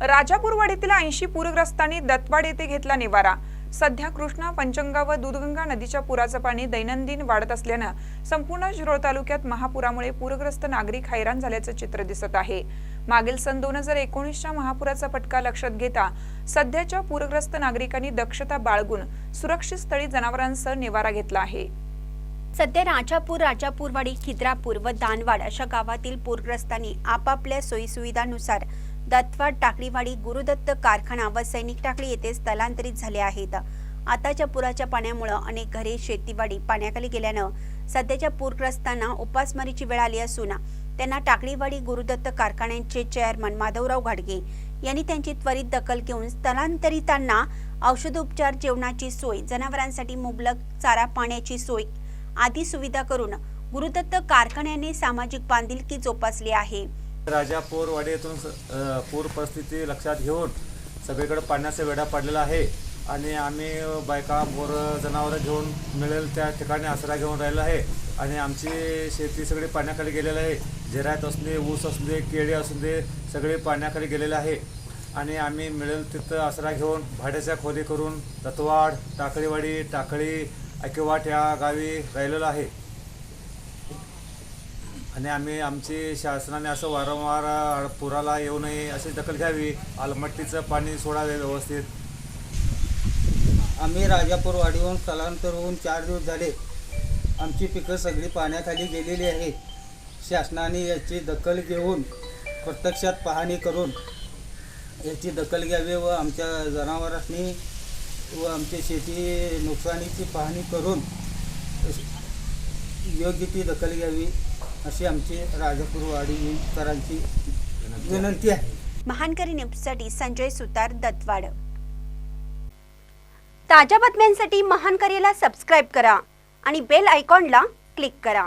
राजापूरवाडीतील ऐंशी पूरग्रस्तांनी दत्तवाड येथे घेतला निवारा. सध्या कृष्णा पंचगंगा व दूधगंगा नदीच्या पुराचं पाणी दैनंदिन वाढत असल्यानं संपूर्ण शिरोळ तालुक्यात महापुरामुळे पूरग्रस्त नागरिक हैराण झाल्याचं चित्र दिसत आहे. मागील सन दोन हजार एकोणीसच्या महापुराचा फटका लक्षात घेता सध्याच्या पूरग्रस्त नागरिकांनी दक्षता बाळगून सुरक्षित स्थळी जनावरांसह निवारा घेतला आहे. सध्या राजापूर राजापूरवाडी खिद्रापूर व दानवाड अशा गावातील पूरग्रस्तांनी आपापल्या सोयीसुविधानुसार दत्तवाड टाकळीवाडी गुरुदत्त कारखाना व सैनिक टाकळी येथे स्थलांतरित झाले आहेत. आताच्या पुराच्या पाण्यामुळे अनेक घरे शेतीवाडी पाण्याखाली गेल्यानं सध्याच्या पूरग्रस्तांना उपासमारीची वेळ आली असून त्यांना टाकळीवाडी गुरुदत्त कारखान्यांचे चेअरमन माधवराव घाडगे यांनी त्यांची त्वरित दखल घेऊन स्थलांतरितांना औषधोपचार जेवणाची सोय जनावरांसाठी मुबलक चारा पाण्याची सोय आदी सुविधा करून गुरुदत्त कारखान्याने सामाजिक बांधिलकी जोपासली आहे. राजा पोरवाडीतून स- पूर परिस्थिती लक्षात घेऊन सगळीकडे पाण्याचा वेढा पडलेला आहे आणि आम्ही बायका पोरं जनावरं घेऊन मिळेल त्या ठिकाणी आसरा घेऊन राहिलो आहे. आणि आमची शेती सगळी पाण्याखाली गेलेली आहे. जिरायत असू दे ऊस असू दे केळी असू दे सगळे पाण्याखाली गेलेले आहे. आणि आम्ही मिळेल तिथं आसरा घेऊन भाड्याच्या खोली करून दत्तवाड टाकळीवाडी टाकळी ऐकेवाट या गावी राहिलेलो आहे. आणि आम्ही आमची शासनाने असं वारंवार पुराला येऊ नये अशी दखल घ्यावी. आलमट्टीचं पाणी सोडावे व्यवस्थित. आम्ही राजापूर वाडीहून स्थलांतर होऊन चार दिवस झाले. आमची पिकं सगळी पाण्याखाली गेलेली आहे शासनाने याची दखल घेऊन प्रत्यक्षात पाहणी करून याची दखल घ्यावी व आमच्या जनावरांनी व आमच्या शेती नुकसानीची पाहणी करून योग्य ती दखल घ्यावी. अशी आमची राजापूर विनंती आहे. महानकरी न्यूजसाठी संजय सुतार दत्तवाड. ताज्या बातम्यांसाठी महानकरीला सबस्क्राईब करा आणि बेल आयकॉनला क्लिक करा.